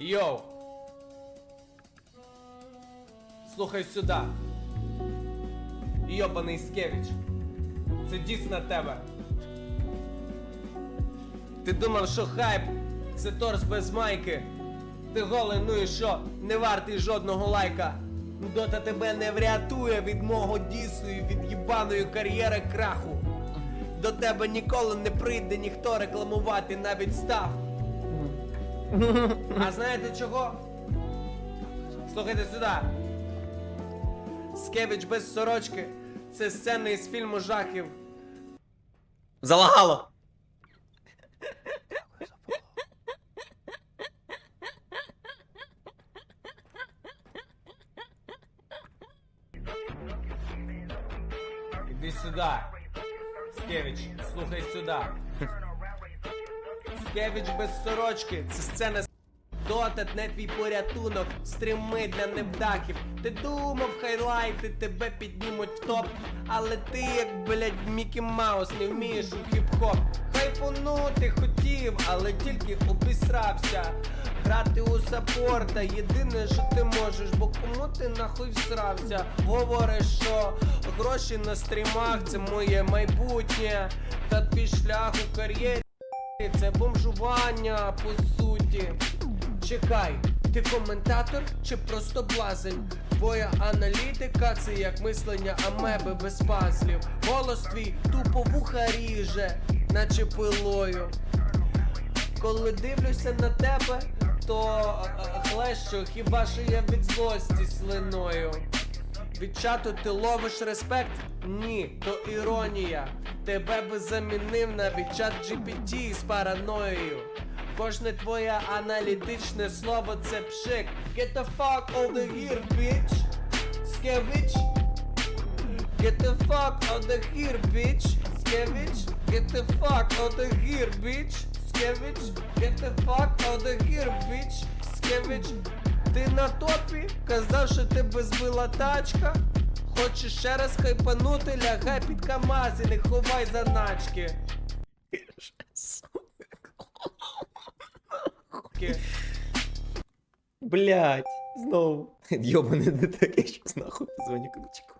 Йоу. Слухай сюди. Йобаний Скевич. Це дійсно тебе. Ти думав, що хайп це торс без майки. Ти голий, ну і що, не вартий жодного лайка. Дота тебе не врятує від мого дісу і від їбаної кар'єри краху. До тебе ніколи не прийде ніхто рекламувати навіть став. А знаєте чого? Слухайте сюди. Скевич без сорочки. Це сцена із фільму жахів. Залагало! Іди сюди. Скевич, слухай сюди. Скевич без сорочки. Це сцена з Дотат не твій порятунок, стріми для невдахів. Ти думав, хайлайти тебе піднімуть в топ. Але ти, як блядь, Мікі Маус, не вмієш у хіп-хоп. Хайпонути хотів, але тільки обісрався. Грати у саппорта, єдине, що ти можеш, бо кому ти нахуй всрався? Говориш, що гроші на стрімах це моє майбутнє. Та твій шлях у кар'єрі. Це бомжування по суті. Чекай, ти коментатор чи просто блазень? Твоя аналітика це як мислення амеби без пазлів. Голос твій тупо вуха ріже, наче пилою. Коли дивлюся на тебе, то е, е, хлещу, хіба що я від злості слиною. Від чату ти ловиш респект? Ні, то іронія. Тебе би замінив навіть чат GPT з параноєю. Кожне твоє аналітичне слово це пшик. Get the fuck out of here, bitch. Скевич. Get the fuck out of here, bitch. Скевич. Get the fuck out of here, bitch. Скевич. Get the fuck out of here, bitch. Скевич. Ти на топі? Казав, що тебе збила тачка. Хочеш ще раз хайпанути, лягай під КамАЗ і не ховай заначки. Блять, знову. Йобаний не таке, що нахуй позвоню ключику.